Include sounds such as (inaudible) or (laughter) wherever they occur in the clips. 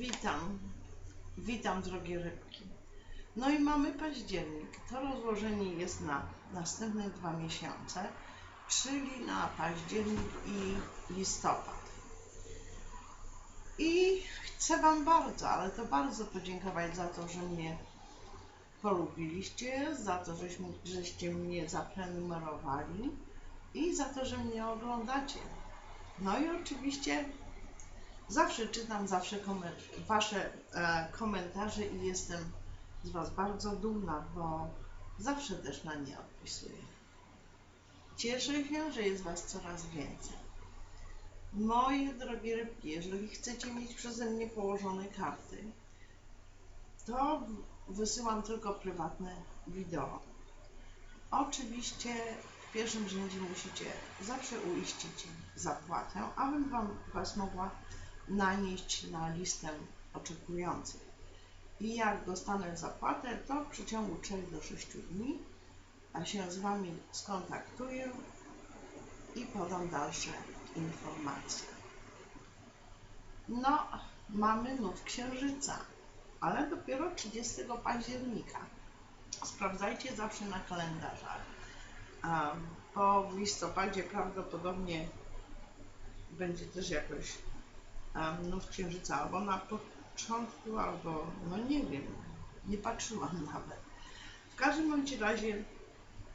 Witam, witam drogie rybki. No i mamy październik. To rozłożenie jest na następne dwa miesiące, czyli na październik i listopad. I chcę Wam bardzo, ale to bardzo podziękować za to, że mnie polubiliście, za to, żeśmy, żeście mnie zaprenumerowali i za to, że mnie oglądacie. No i oczywiście zawsze czytam zawsze Wasze e, komentarze i jestem z Was bardzo dumna, bo zawsze też na nie odpisuję. Cieszę się, że jest Was coraz więcej. Moje drogie rybki, jeżeli chcecie mieć przeze mnie położone karty, to wysyłam tylko prywatne wideo. Oczywiście w pierwszym rzędzie musicie zawsze uiścić zapłatę, abym wam, Was mogła nanieść na listę oczekujących. I jak dostanę zapłatę, to w przeciągu 3 do 6 dni się z Wami skontaktuję i podam dalsze informacje. No, mamy nów księżyca, ale dopiero 30 października. Sprawdzajcie zawsze na kalendarzach. Po w listopadzie prawdopodobnie będzie też jakoś nów księżyca, albo na początku, albo no nie wiem, nie patrzyłam (laughs) nawet. W każdym bądź razie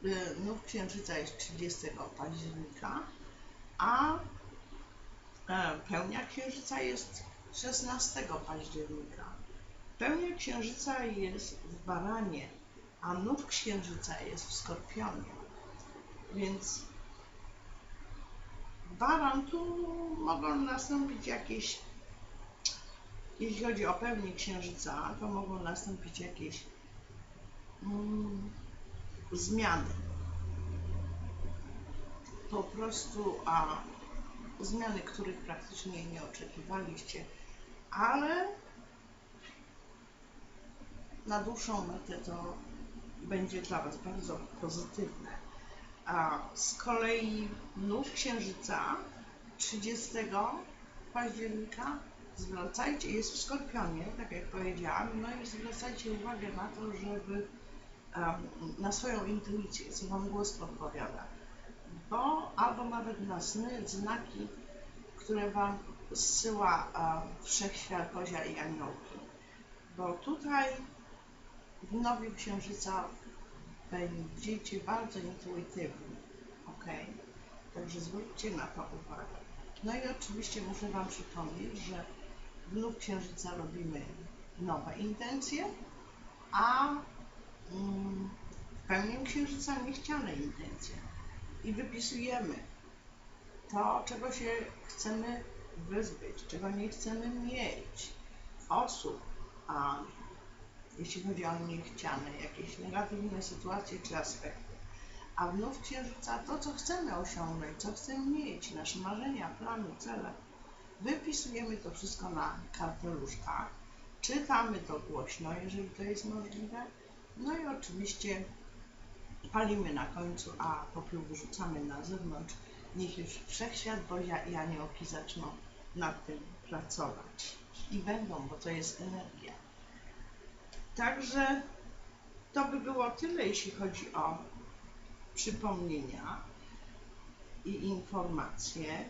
y, nów księżyca jest 30 października, a e, pełnia księżyca jest 16 października. Pełnia księżyca jest w baranie, a nów księżyca jest w skorpionie. Więc baran tu mogą nastąpić jakieś, jeśli chodzi o pełnię księżyca, to mogą nastąpić jakieś mm, zmiany. Po prostu a zmiany, których praktycznie nie oczekiwaliście, ale na dłuższą metę to będzie dla Was bardzo pozytywne. A z kolei nów księżyca 30 października zwracajcie, jest w Skorpionie, tak jak powiedziałam, no i zwracajcie uwagę na to, żeby na swoją intuicję, co Wam głos podpowiada, bo albo nawet na sny, znaki, które Wam zsyła wszechświat Bozia i aniołki. Bo tutaj w nowiu księżyca będziecie bardzo intuitywni, ok? Także zwróćcie na to uwagę. No i oczywiście muszę Wam przypomnieć, że w nów księżyca robimy nowe intencje, a mm, w pełni księżyca niechciane intencje. I wypisujemy to, czego się chcemy wyzbyć, czego nie chcemy mieć, osób, a jeśli chodzi o niechciane, jakieś negatywne sytuacje czy aspekty. A w nów księżyca to, co chcemy osiągnąć, co chcemy mieć, nasze marzenia, plany, cele. Wypisujemy to wszystko na karteluszkach, czytamy to głośno, jeżeli to jest możliwe. No i oczywiście palimy na końcu, a popiół wyrzucamy na zewnątrz. Niech już wszechświat, Bozia i aniołki zaczną nad tym pracować. I będą, bo to jest energia. Także to by było tyle, jeśli chodzi o przypomnienia i informacje.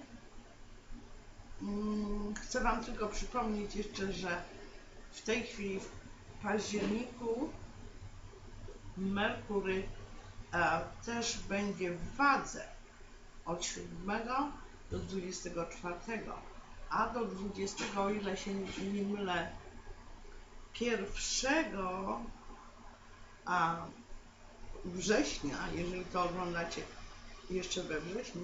Mm, chcę Wam tylko przypomnieć jeszcze, że w tej chwili w październiku Merkury e, też będzie w wadze od 7 do 24, a do 20, o ile się nie mylę, pierwszego a września, jeżeli to oglądacie jeszcze we wrześniu,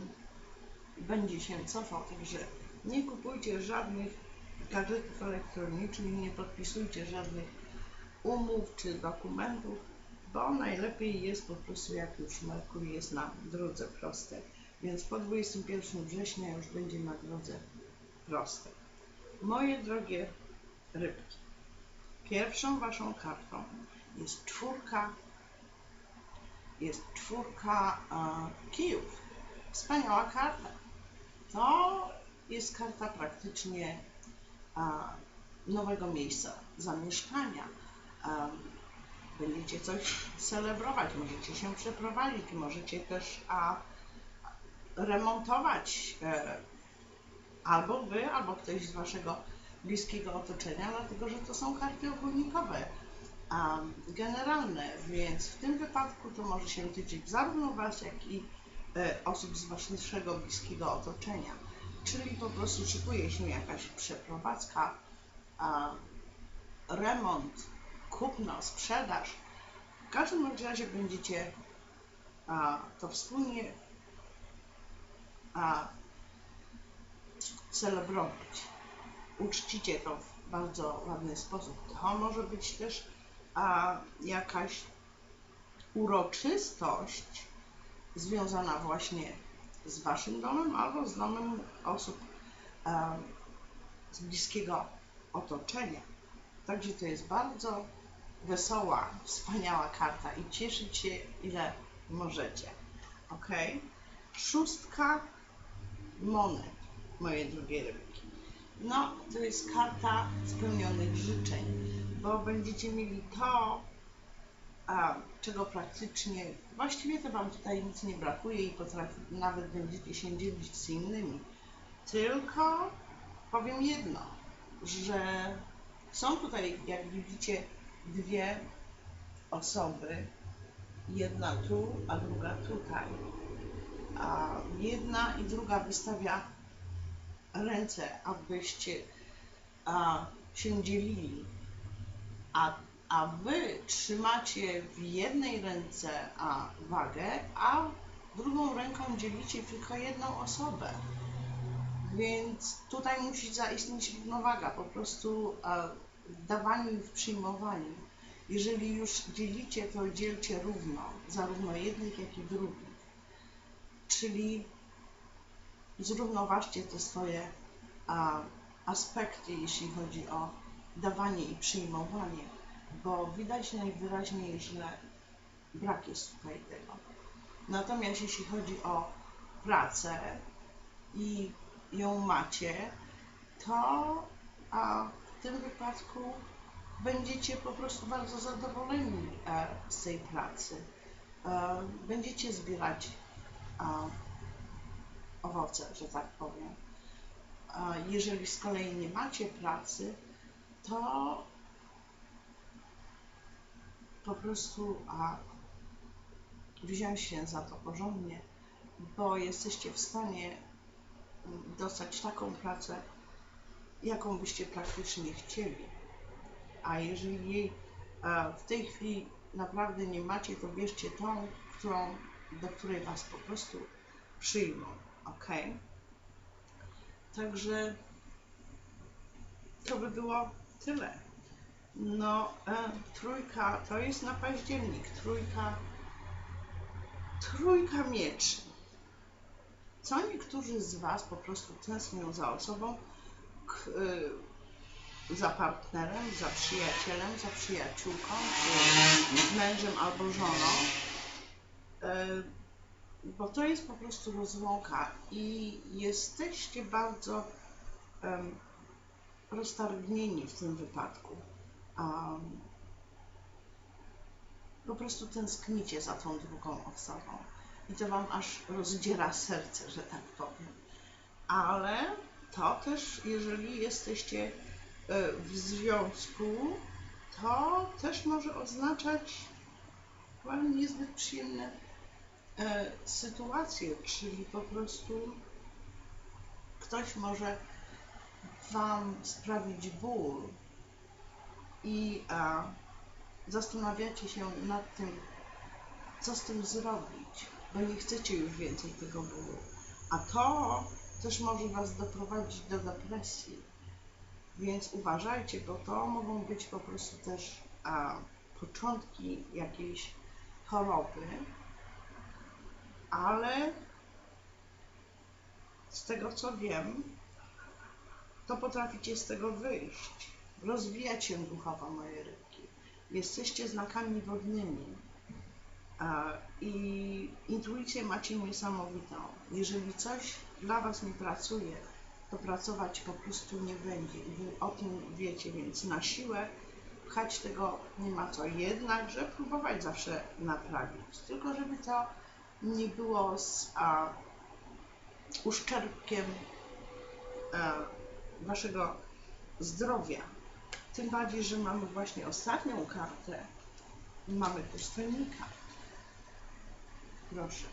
będzie się cofał, także nie kupujcie żadnych gadżetów elektronicznych, nie podpisujcie żadnych umów czy dokumentów, bo najlepiej jest po prostu jak już Merkur jest na drodze prostej. Więc po 21 września już będzie na drodze prostej. Moje drogie rybki, pierwszą waszą kartą jest czwórka, jest czwórka e, kijów. Wspaniała karta. To jest karta praktycznie e, nowego miejsca zamieszkania. Um, będziecie coś celebrować, możecie się przeprowadzić, możecie też a, remontować e, albo wy, albo ktoś z waszego bliskiego otoczenia, dlatego że to są karty ogólnikowe, a, generalne, więc w tym wypadku to może się tyczyć zarówno was, jak i e, osób z waszego bliskiego otoczenia. Czyli po prostu szykuje się jakaś przeprowadzka, remont, kupno, sprzedaż. W każdym razie będziecie to wspólnie celebrować. Uczcicie to w bardzo ładny sposób. To może być też a, jakaś uroczystość związana właśnie z waszym domem albo z domem osób a, z bliskiego otoczenia. Także to jest bardzo wesoła, wspaniała karta i cieszyć się ile możecie. Ok? Szóstka monet, moje drugie rybki. No, to jest karta spełnionych życzeń, bo będziecie mieli to, a, czego praktycznie, właściwie to Wam tutaj nic nie brakuje i potrafi, nawet będziecie się dzielić z innymi. Tylko powiem jedno, że są tutaj, jak widzicie, dwie osoby, jedna tu, a druga tutaj. A jedna i druga wystawia ręce, abyście a, się dzielili, a, a wy trzymacie w jednej ręce a, wagę, a drugą ręką dzielicie tylko jedną osobę. Więc tutaj musi zaistnieć równowaga, po prostu w dawaniu i w przyjmowaniu. Jeżeli już dzielicie, to dzielcie równo, zarówno jednych, jak i drugich. Czyli zrównoważcie te swoje a, aspekty, jeśli chodzi o dawanie i przyjmowanie, bo widać najwyraźniej, że brak jest tutaj tego. Natomiast jeśli chodzi o pracę i ją macie, to a, w tym wypadku będziecie po prostu bardzo zadowoleni e, z tej pracy. E, będziecie zbierać owoce, że tak powiem. Jeżeli z kolei nie macie pracy, to po prostu a, wziąć się za to porządnie, bo jesteście w stanie dostać taką pracę, jaką byście praktycznie chcieli. A jeżeli jej w tej chwili naprawdę nie macie, to bierzcie tą, którą, do której Was po prostu przyjmą. Ok? Także to by było tyle. No, e, trójka to jest na październik. Trójka, trójka mieczy. Co niektórzy z Was po prostu tęsknią za osobą, k, y, za partnerem, za przyjacielem, za przyjaciółką, czy mężem albo żoną. Y, bo to jest po prostu rozłąka i jesteście bardzo um, roztargnieni w tym wypadku. Um, po prostu tęsknicie za tą drugą osobą i to wam aż rozdziera serce, że tak powiem. Ale to też, jeżeli jesteście e, w związku, to też może oznaczać niezbyt przyjemne sytuację, czyli po prostu ktoś może Wam sprawić ból i e, zastanawiacie się nad tym, co z tym zrobić, bo nie chcecie już więcej tego bólu. A to też może Was doprowadzić do depresji. Więc uważajcie, bo to mogą być po prostu też a, początki jakiejś choroby, ale z tego co wiem, to potraficie z tego wyjść, rozwijać się duchowo, moje rybki. Jesteście znakami wodnymi i intuicję macie niesamowitą. Jeżeli coś dla Was nie pracuje, to pracować po prostu nie będzie. I wy o tym wiecie, więc na siłę pchać tego nie ma co. Jednakże próbować zawsze naprawić. Tylko żeby to nie było z a, uszczerbkiem a, waszego zdrowia. Tym bardziej, że mamy właśnie ostatnią kartę. Mamy pustelnika. Proszę.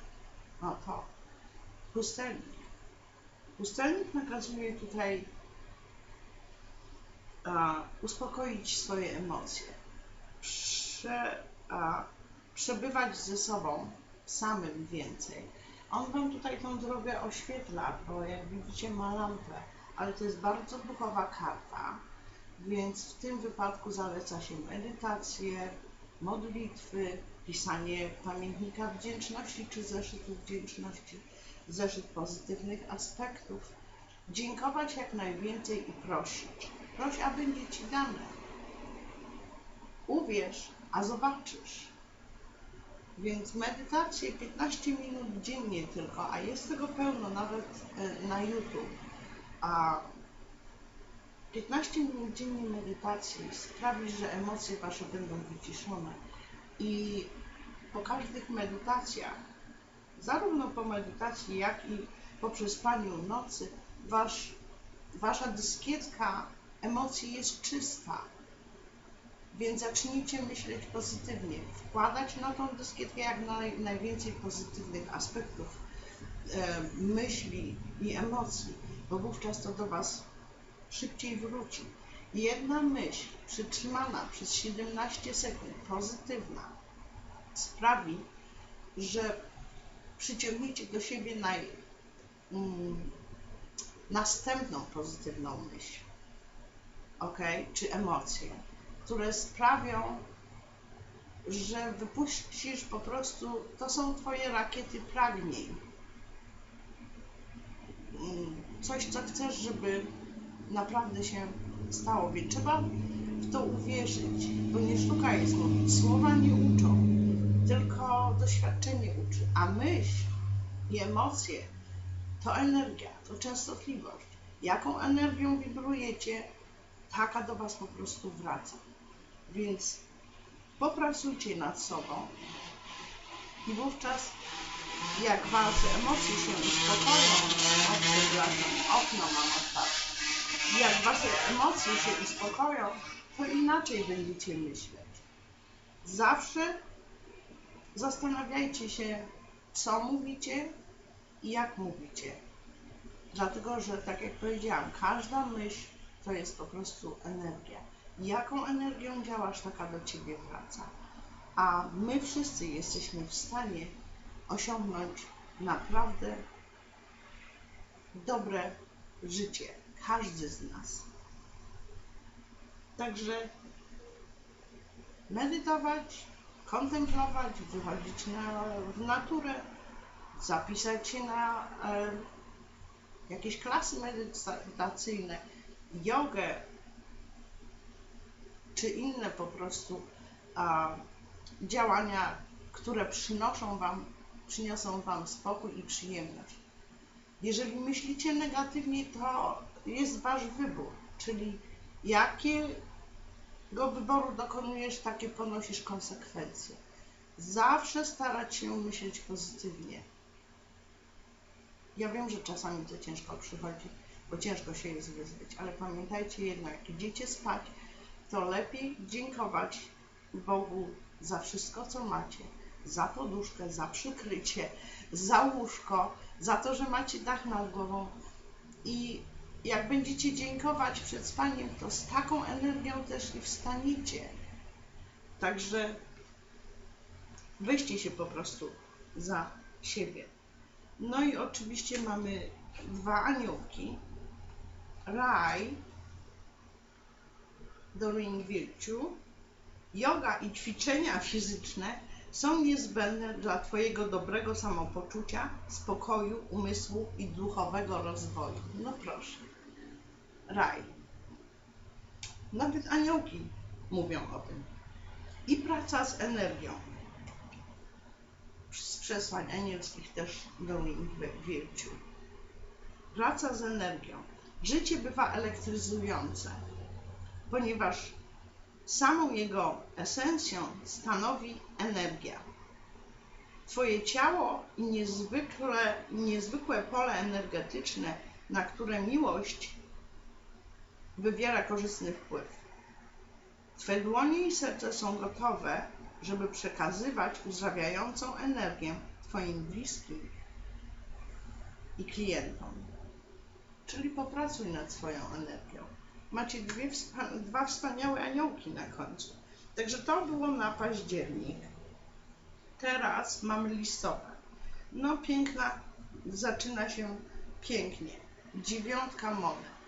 O to. Pustelnik. Pustelnik nakazuje tutaj a, uspokoić swoje emocje, prze, a, przebywać ze sobą samym więcej. On Wam tutaj tą drogę oświetla, bo jak widzicie ma lampę, ale to jest bardzo duchowa karta, więc w tym wypadku zaleca się medytację, modlitwy, pisanie pamiętnika wdzięczności czy zeszytu wdzięczności, zeszyt pozytywnych aspektów. Dziękować jak najwięcej i prosić. Proś, a będzie Ci dane. Uwierz, a zobaczysz. Więc medytację 15 minut dziennie tylko, a jest tego pełno nawet e, na YouTube. A 15 minut dziennie medytacji sprawi, że emocje Wasze będą wyciszone. I po każdych medytacjach, zarówno po medytacji, jak i po przespaniu nocy, wasz, Wasza dyskietka emocji jest czysta. Więc zacznijcie myśleć pozytywnie, wkładać na tą dyskietkę jak naj, najwięcej pozytywnych aspektów e, myśli i emocji, bo wówczas to do Was szybciej wróci. Jedna myśl przytrzymana przez 17 sekund, pozytywna, sprawi, że przyciągniecie do siebie naj, mm, następną pozytywną myśl, ok, czy emocje, które sprawią, że wypuścisz po prostu, to są Twoje rakiety pragnień. Mm, coś, co chcesz, żeby naprawdę się stało. Więc trzeba w to uwierzyć, bo nie sztuka jest mówić. Słowa nie uczą, tylko doświadczenie uczy. A myśl i emocje to energia, to częstotliwość. Jaką energią wibrujecie, taka do Was po prostu wraca. Więc popracujcie nad sobą i wówczas jak Wasze emocje się uspokoją, przepraszam, okno mam otwarte, jak Wasze emocje się uspokoją, to inaczej będziecie myśleć. Zawsze zastanawiajcie się, co mówicie i jak mówicie. Dlatego, że tak jak powiedziałam, każda myśl to jest po prostu energia. Jaką energią działasz, taka do ciebie wraca. A my wszyscy jesteśmy w stanie osiągnąć naprawdę dobre życie. Każdy z nas. Także medytować, kontemplować, wychodzić na, w naturę, zapisać się na e, jakieś klasy medytacyjne, jogę, czy inne po prostu a, działania, które przynoszą wam, przyniosą Wam spokój i przyjemność. Jeżeli myślicie negatywnie, to jest Wasz wybór, czyli jakiego wyboru dokonujesz, takie ponosisz konsekwencje. Zawsze starać się myśleć pozytywnie. Ja wiem, że czasami to ciężko przychodzi, bo ciężko się jest wyzbyć, ale pamiętajcie jedno, jak idziecie spać, to lepiej dziękować Bogu za wszystko, co macie. Za poduszkę, za przykrycie, za łóżko, za to, że macie dach nad głową. I jak będziecie dziękować przed spaniem, to z taką energią też i wstaniecie. Także weźcie się po prostu za siebie. No i oczywiście mamy dwa aniołki. Raj, Doreen Wilciu. Yoga i ćwiczenia fizyczne są niezbędne dla Twojego dobrego samopoczucia, spokoju, umysłu i duchowego rozwoju. No proszę. Raj. Nawet aniołki mówią o tym. I praca z energią. Z przesłań anielskich też do nich wiercił. Praca z energią. Życie bywa elektryzujące, ponieważ samą jego esencją stanowi energia. Twoje ciało i niezwykle, niezwykłe pole energetyczne, na które miłość wywiera korzystny wpływ. Twe dłonie i serce są gotowe, żeby przekazywać uzdrawiającą energię Twoim bliskim i klientom. Czyli popracuj nad swoją energią. Macie dwie, dwa wspaniałe aniołki na końcu. Także to było na październik. Teraz mamy listopad. No piękna, zaczyna się pięknie. Dziewiątka monet.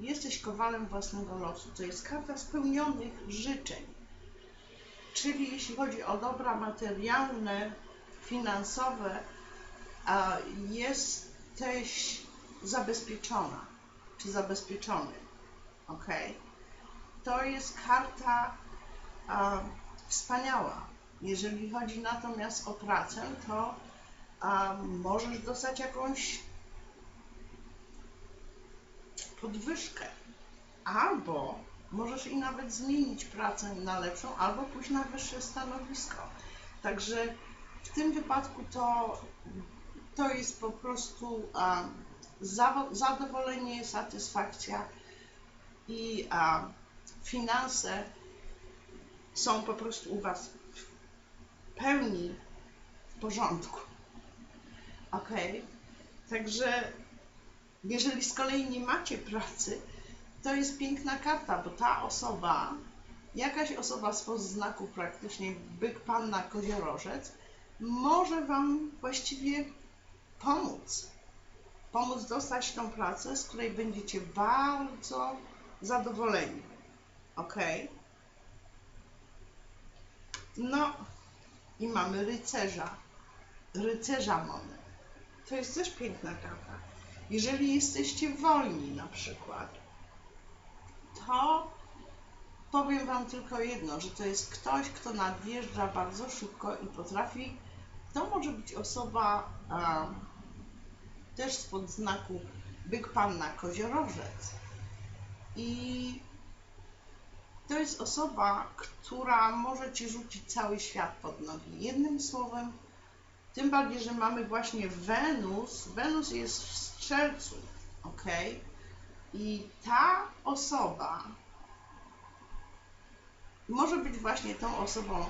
Jesteś kowalem własnego losu. To jest karta spełnionych życzeń. Czyli jeśli chodzi o dobra materialne, finansowe, jesteś zabezpieczona czy zabezpieczony. Ok? To jest karta wspaniała. Jeżeli chodzi natomiast o pracę, to możesz dostać jakąś podwyżkę. Albo możesz i nawet zmienić pracę na lepszą, albo pójść na wyższe stanowisko. Także w tym wypadku to, to jest po prostu zadowolenie, satysfakcja i finanse są po prostu u Was w pełni w porządku. Ok? Także jeżeli z kolei nie macie pracy, to jest piękna karta, bo ta osoba, jakaś osoba z znaku praktycznie byk, panna, koziorożec, może Wam właściwie pomóc. Pomóc dostać tą pracę, z której będziecie bardzo zadowoleni. Ok? No i mamy rycerza. Rycerza monet. To jest też piękna karta. Jeżeli jesteście wolni na przykład, to powiem Wam tylko jedno, że to jest ktoś, kto nadjeżdża bardzo szybko i potrafi, to może być osoba a, też spod znaku byk panna koziorożec i to jest osoba, która może Ci rzucić cały świat pod nogi. Jednym słowem, tym bardziej, że mamy właśnie Wenus. Wenus jest w strzelcu, ok? I ta osoba może być właśnie tą osobą,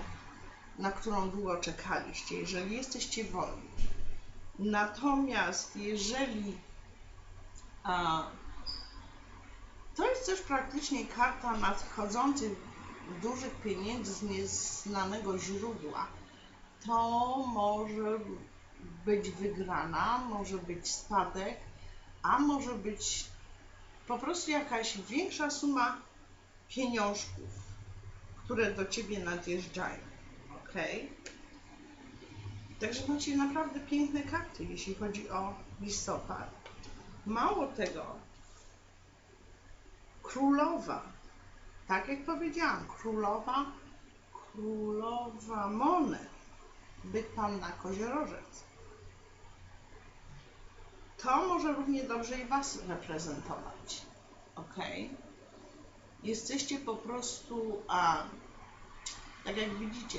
na którą długo czekaliście, jeżeli jesteście wolni. Natomiast jeżeli a, jest też praktycznie karta nadchodzących dużych pieniędzy z nieznanego źródła, to może być wygrana, może być spadek, a może być po prostu jakaś większa suma pieniążków, które do ciebie nadjeżdżają. Ok? Także macie naprawdę piękne karty, jeśli chodzi o listopad. Mało tego, królowa, tak jak powiedziałam, królowa, królowa monet, byk panna koziorożec to może równie dobrze i Was reprezentować. Ok? Jesteście po prostu, a, tak jak widzicie,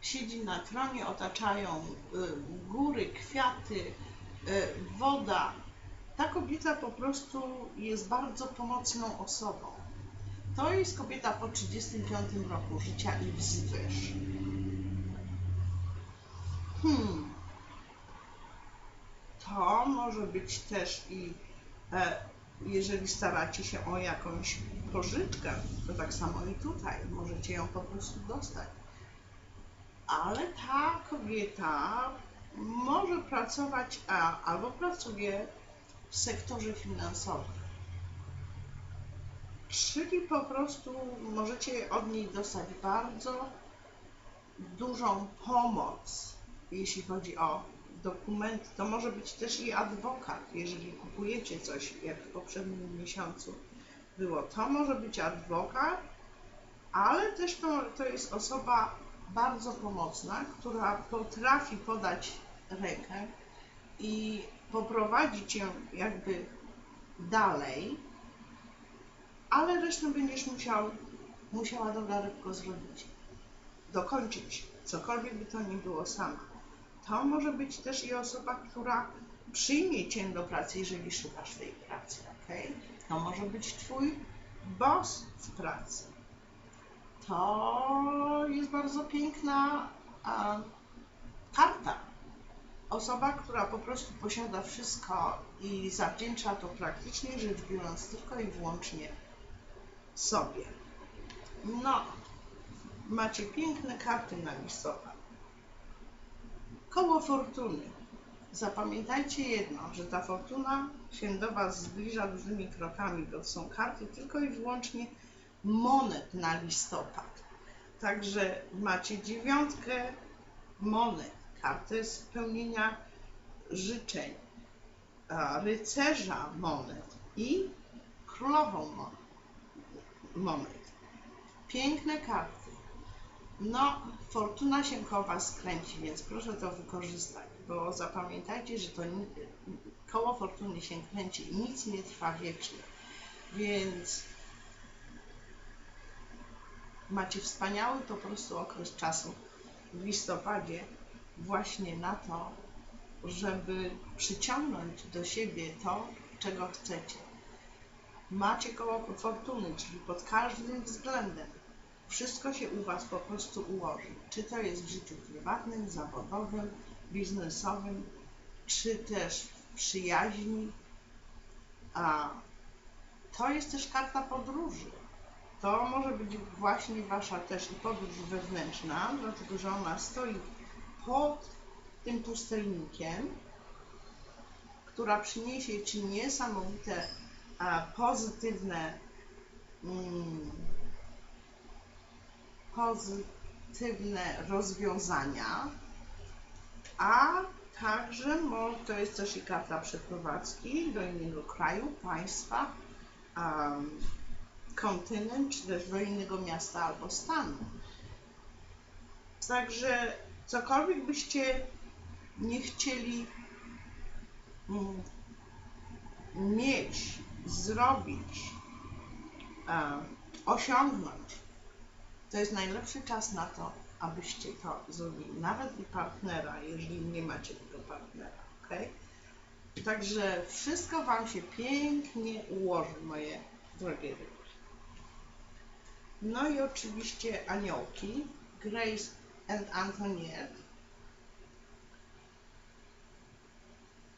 siedzi na tronie, otaczają y, góry, kwiaty, y, woda. Ta kobieta po prostu jest bardzo pomocną osobą. To jest kobieta po 35 roku życia i wzwyż. Hmm to może być też i e, jeżeli staracie się o jakąś pożyczkę, to tak samo i tutaj możecie ją po prostu dostać. Ale ta kobieta może pracować a, albo pracuje w sektorze finansowym. Czyli po prostu możecie od niej dostać bardzo dużą pomoc, jeśli chodzi o dokument, to może być też i adwokat, jeżeli kupujecie coś, jak w poprzednim miesiącu było. To może być adwokat, ale też to, to jest osoba bardzo pomocna, która potrafi podać rękę i poprowadzić cię jakby dalej, ale resztę będziesz musiał, musiała Droga Rybko zrobić. Dokończyć, cokolwiek by to nie było sama. To może być też i osoba, która przyjmie Cię do pracy, jeżeli szukasz tej pracy, ok? To może być Twój boss w pracy. To jest bardzo piękna a, karta. Osoba, która po prostu posiada wszystko i zawdzięcza to praktycznie rzecz biorąc tylko i wyłącznie sobie. No, macie piękne karty na listopad. Koło fortuny. Zapamiętajcie jedno, że ta fortuna się do Was zbliża dużymi krokami. To są karty tylko i wyłącznie monet na listopad. Także macie dziewiątkę monet, kartę spełnienia życzeń, rycerza monet i królową monet. Piękne karty. No, fortuna się koło Was kręci, więc proszę to wykorzystać, bo zapamiętajcie, że to koło fortuny się kręci i nic nie trwa wiecznie. Więc macie wspaniały po prostu okres czasu w listopadzie właśnie na to, żeby przyciągnąć do siebie to, czego chcecie. Macie koło fortuny, czyli pod każdym względem wszystko się u Was po prostu ułoży. Czy to jest w życiu prywatnym, zawodowym, biznesowym, czy też w przyjaźni. A to jest też karta podróży. To może być właśnie Wasza też i podróż wewnętrzna, dlatego że ona stoi pod tym pustelnikiem, która przyniesie Ci niesamowite a, pozytywne mm, pozytywne rozwiązania, a także to jest też i karta przeprowadzki do innego kraju, państwa, um, kontynent, czy też do innego miasta albo stanu. Także cokolwiek byście nie chcieli um, mieć, zrobić, um, osiągnąć, to jest najlepszy czas na to, abyście to zrobili. Nawet i partnera, jeżeli nie macie tego partnera, ok? Także wszystko Wam się pięknie ułoży, moje drogie rybki. No i oczywiście aniołki, Grace and Antoniette.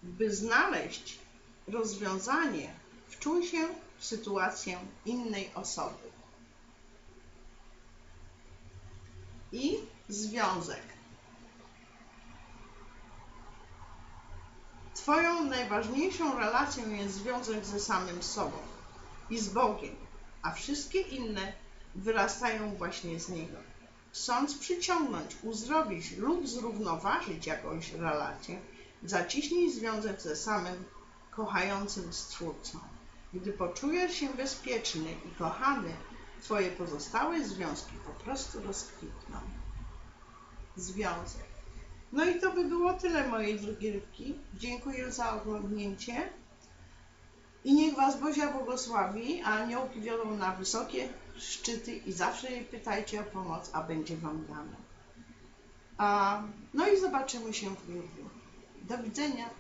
By znaleźć rozwiązanie, wczuj się w sytuację innej osoby. i związek. Twoją najważniejszą relacją jest związek ze samym sobą i z Bogiem, a wszystkie inne wyrastają właśnie z Niego. Chcąc przyciągnąć, uzdrowić lub zrównoważyć jakąś relację, zaciśnij związek ze samym kochającym Stwórcą. Gdy poczujesz się bezpieczny i kochany, Twoje pozostałe związki po prostu rozkwitną. Związek. No i to by było tyle, moje drogie rybki. Dziękuję za oglądnięcie. I niech Was Bozia błogosławi, a aniołki wiodą na wysokie szczyty i zawsze jej pytajcie o pomoc, a będzie Wam dane. A, no i zobaczymy się w grudniu. Do widzenia.